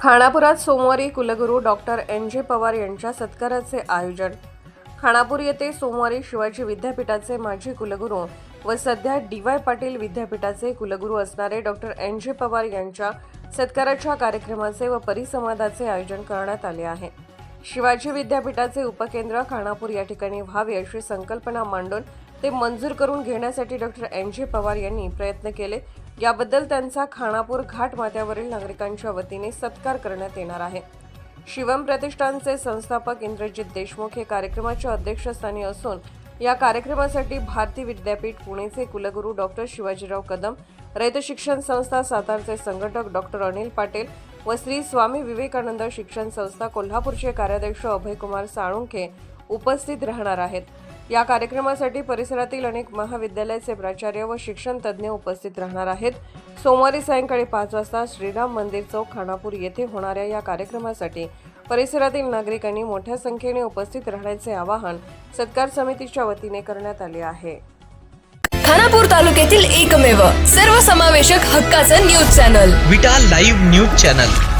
खानापुरात सोमवारी कुलगुरू doctor N जे पवार यांच्या सत्काराचे आयोजन. खानापूर येथे सोमवारी शिवाजी विद्यापीठाचे माजी कुलगुरू व सध्या डी वाय पाटील विद्यापीठाचे कुलगुरू असणारे डॉक्टर एन जे पवार यांच्या सत्काराच्या कार्यक्रमाचे व परिसंवादाचे आयोजन करण्यात आले आहे. शिवाजी विद्यापीठाचे उपकेंद्र खानापूर या ठिकाणी व्हावे अशी संकल्पना मांडून ते मंजूर करून घेण्यासाठी डॉक्टर एन जे पवार यांनी प्रयत्न केले. याबद्दल त्यांचा खानापूर घाट माथ्यावरील नागरिकांच्या वतीने सत्कार करण्यात येणार आहे. शिवम प्रतिष्ठानचे संस्थापक इंद्रजित देशमुख हे कार्यक्रमाच्या अध्यक्षस्थानी असून या कार्यक्रमासाठी भारती विद्यापीठ पुणेचे कुलगुरू डॉक्टर शिवाजीराव कदम रयत शिक्षण संस्था सातारचे संघटक डॉक्टर अनिल पाटील व श्री स्वामी विवेकानंद शिक्षण संस्था कोल्हापूरचे कार्याध्यक्ष अभयकुमार साळुंखे उपस्थित राहणार आहेत. या कार्यक्रमासाठी परिसरातील अनेक महाविद्यालयाचे प्राचार्य व शिक्षण तज्ज्ञ उपस्थित राहणार आहेत. सोमवारी सायंकाळी पाच वाजता श्रीराम मंदिर चौक खानापूर येथे होणाऱ्या या कार्यक्रमासाठी परिसरातील नागरिकांनी मोठ्या संख्येने उपस्थित राहण्याचे आवाहन सत्कार समितीच्या वतीने करण्यात आले आहे. खानापूर तालुक्यातील एकमेव सर्वसमावेशक हक्काचं news channel. Vita live news channel.